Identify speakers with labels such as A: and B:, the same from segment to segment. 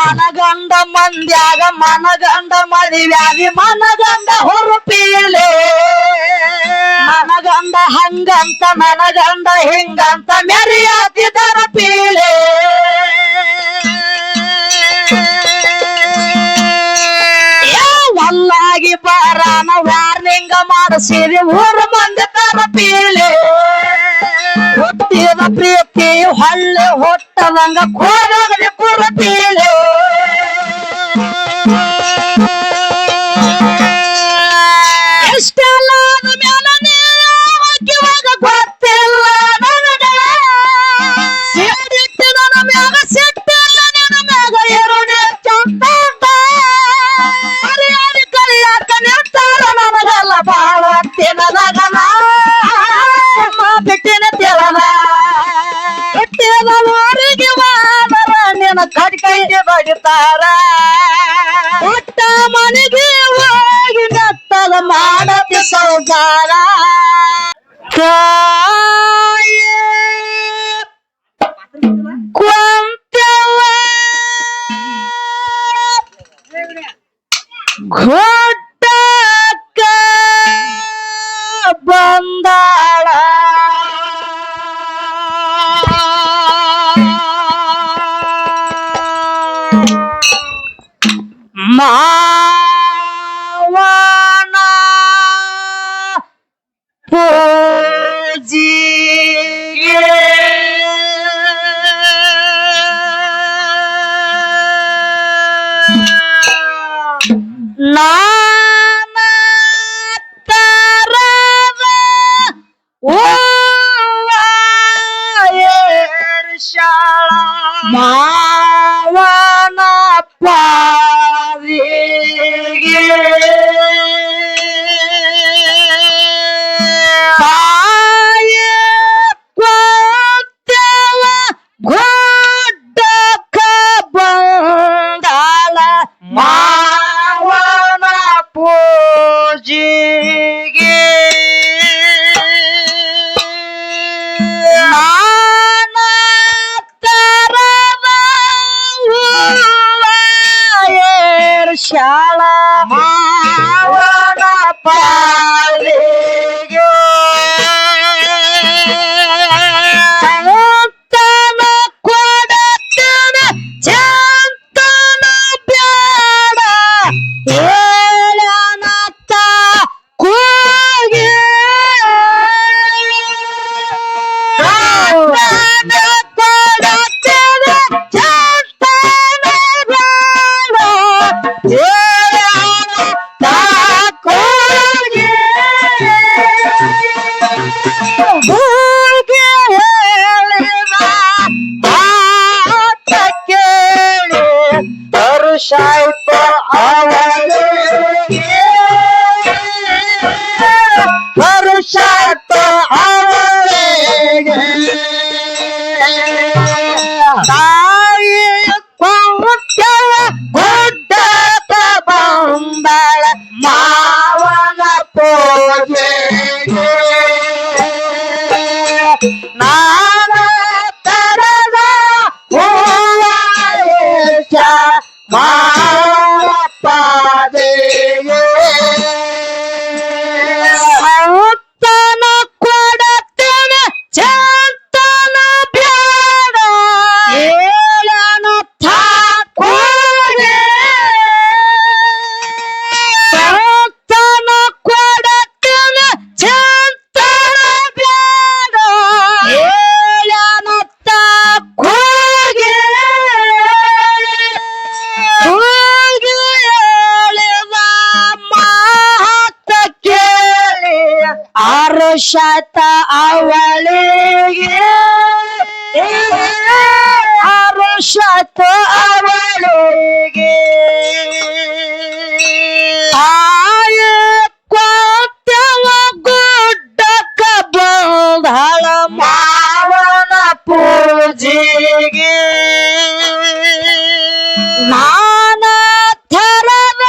A: ಮನಗಂಡ ಮಂದ್ಯಾಗ, ಮನಗಂಡ ಮದುವ್ಯಾಗಿ ಮನಗಂಡ ಹುರುಪಿಯಲೇ. ಮನಗಂಡ ಹಂಗಂತ, ಮನಗಂಡ ಹಿಂಗಂತ ಮೆರೆಯಾತಿದರ ಪೀಳೆ ಯಾವಲ್ಲಾಗಿ ಬಾರಾನ ವಾರ್ನಿಂಗ ಮಾಡಿಸಿರಿ, ಊರು ಮಂದಿ ತರ ಪೀಳೆ ಹುಟ್ಟಿದ ಪ್ರೀತಿ ಹೊಳ್ಳೆ ಹೊಟ್ಟದಂಗ ಕೋದಾಗ ಕುಡತೀಲೋ mana pisau kaya kuanta kota ke bandara Mawar Oh! ಹಳ ಮಾವನ ಪೂಜೆಗೆ. ನಾನಾ ಥರದ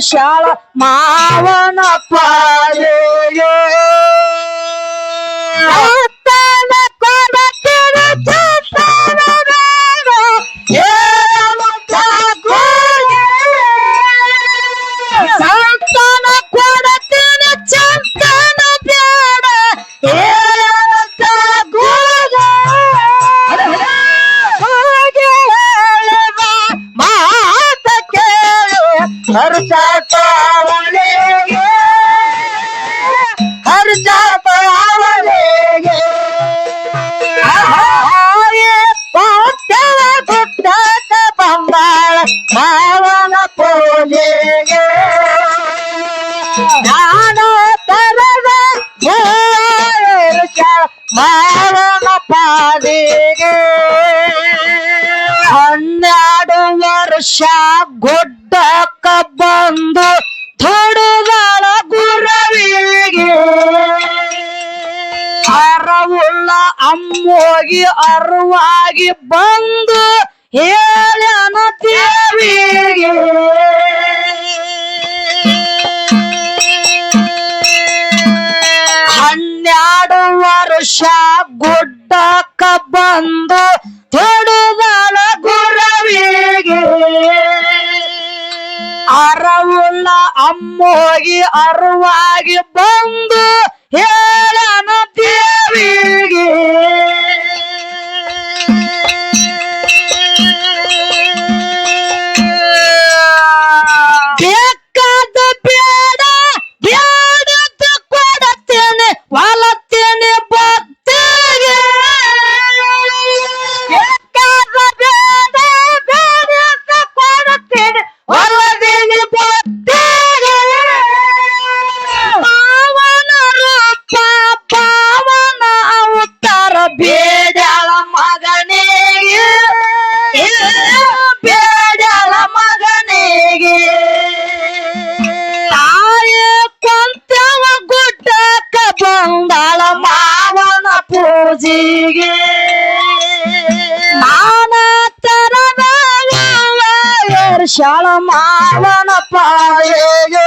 A: ಶಾಳ ಮಾವನ ಪಾಯ ಮಾವನ ಪಾದಿಗೆ ಹನ್ನೆರಡು ವರ್ಷ ಗುಡ್ಡಕ್ಕ ಬಂದು ತೊಡುಗಳ ಗುರವಿಗೆ ಅರವುಳ್ಳ ಅಮ್ಮೋಗಿ ಅರುವಾಗಿ ಬಂದು ಹೇಳನ ದೇವಿಗೆ ವರ್ಷ ಗುಡ್ಡಕ್ಕ ಬಂದು ತೊಡುಗಳ ಗುರವಿಗೆ. ಅರವುಲ್ಲ ಅಮ್ಮೋಗಿ ಅರುವಾಗಿ ಬಂದು ಶಾಳ ಮಾವನ ಪಾಯೆಗೆ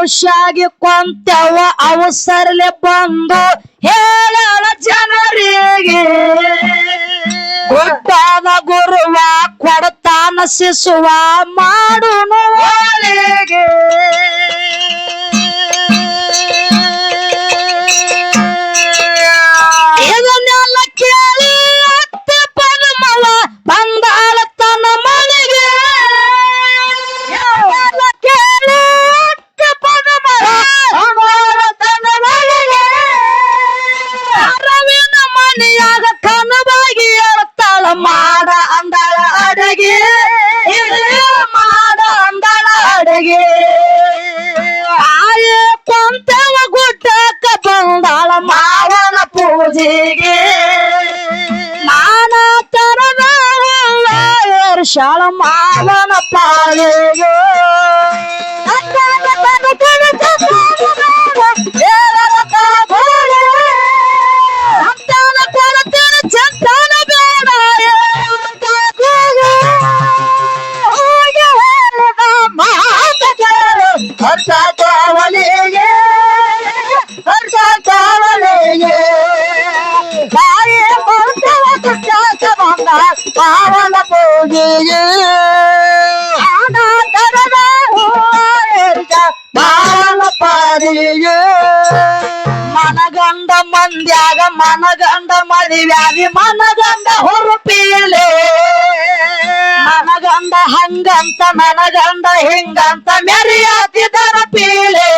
A: ಅರುಷಾಗಿ ಕೊಂತವ ಅವಸರಲೆ ಬಂದು ಹೇಳ ಜನರಿಗೆ. ಕೊಟ್ಟಾನ ಗುರುವ ಕೊಡ್ತಾನ ಶಿಸುವ ಮಾಡುನು ಬಂದಾಳ ಮಾವನ ಪೂಜೆಗೆ ನಾನ ತರದ ಶಾಳ ಮಾವನ ಪಾಲಿಗೆ ಪಾವನ ಹೂವ ಪಾವನ ಪಾದಿಗೆ ಮನಗಂಡ ಮಂದ್ಯಾಗ ಮನಗಂಡ ಮದುವ್ಯಾಗಿ ಮನಗಂಡ ಹುರುಪಿಲೆ ಮನಗಂಡ ಹಂಗಂತ ಮನಗಂಡ ಹಿಂಗಂತ ಮೆರಿಯಾತಿದರ ಪೀಲೆ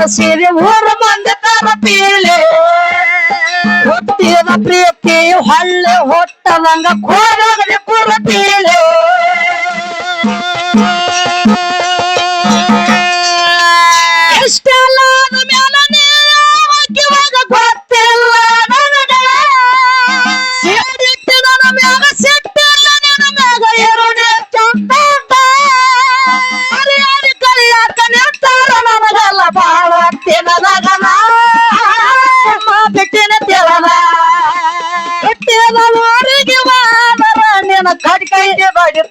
A: ಸೇವೆ ಸೇರಿ ಊರ ಮಂದಿ ತನ ಪೀಳೆ ಹುಟ್ಟಿದ ಪ್ರೀತಿ ಹಳ್ಳಿ ಹೊಟ್ಟದಂಗ ಕೋರಗಲಿ ಪುರ ಪೀಳೆ ಇಷ್ಟ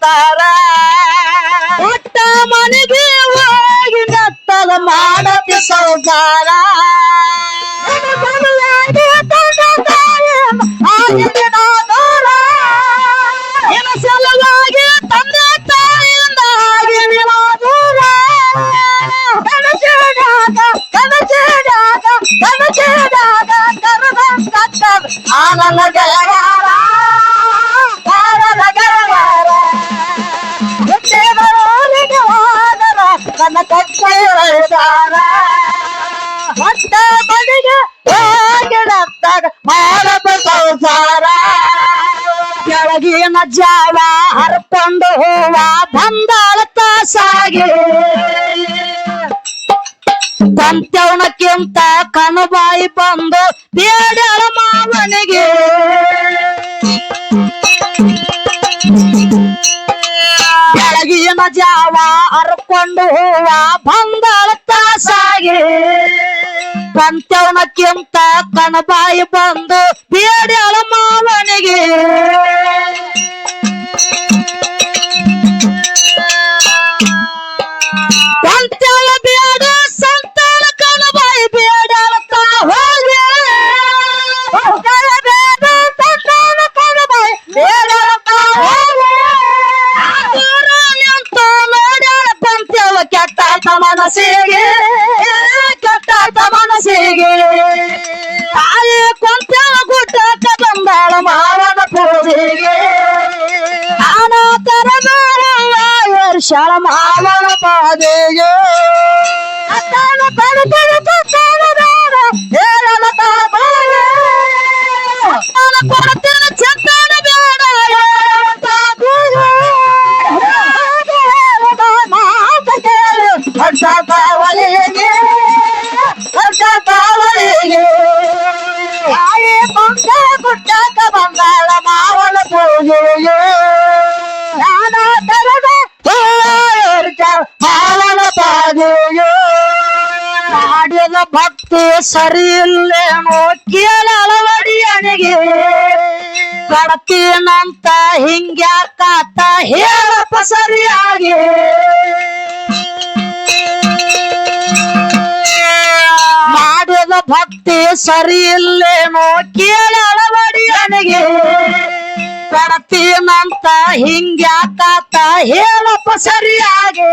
A: ತಾರ ಒಟ್ಟ ಮನೆಗೆ ಜಾವ ಹರ್ಕೊಂಡು ಹೂವ ದಂದಾಳತ ಸಾಗಿ ಕಂತವನಕ್ಕಿಂತ ಕಣಬಾಯಿ ಬಂದು ಬೇಡಳ ಮಾವನಿಗೆ. ಕೊಂಡು ಹೂವ ಬಂದಳ ತಾಸಾಗಿ. ಪಂಚವನಕ್ಕಿಂತ ಕಣಬಾಯಿ ಬಂದು ಬೇಡಳ ಮಾವನಿಗೆ. ಸರಿ ಇಲ್ಲೇನೋ ಅಣಿಗೆ ಅಳವಡಿಯನಿಗೆ ಕಡತೀನಂತ ಹಿಂಗ್ಯಾಕಾತ ಹೇಳಪ್ಪ ಸರಿಯಾಗಿ. ಮಾಡಿದ ಭಕ್ತಿ ಸರಿ ಇಲ್ಲೇನೋ ಅಣಿಗೆ ಅಳವಡಿಯನಿಗೆ ಕಡತೀನಂತ ಹಿಂಗ್ಯಾಕಾತ ಹೇಳಪ್ಪ ಸರಿಯಾಗಿ.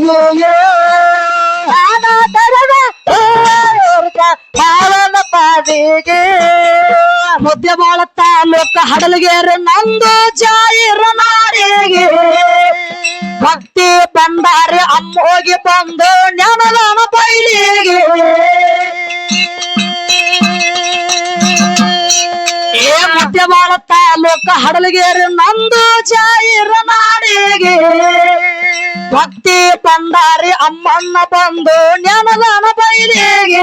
A: Yeah, yeah. ಮುದ್ದೆ ಬಾಳತ್ತ ಲೋಕ ಹಡಲಗೇರಿ ನಂದು ಜಾಯಿರ ನಾರಿಗೆ. ಭಕ್ತಿ ಬಂದಾರೆ ಅಮ್ಮೋಗಿ ಬಂದು ಜ್ಞಾನದಾನ ಬೈಲಿಗೆ ಏ ಮುದ್ದೆ ಬಾಳ ತಾಲೂಕ ಹಡಲಗೇರಿ ನಂದು ಜಾಯಿರ ನಾರಿಗೆ. ಭಕ್ತಿ ಬಂದಾರೆ ಅಮ್ಮನ್ನ ಬಂದು ನೆನದಾನ ಬೈಲಿಗೆ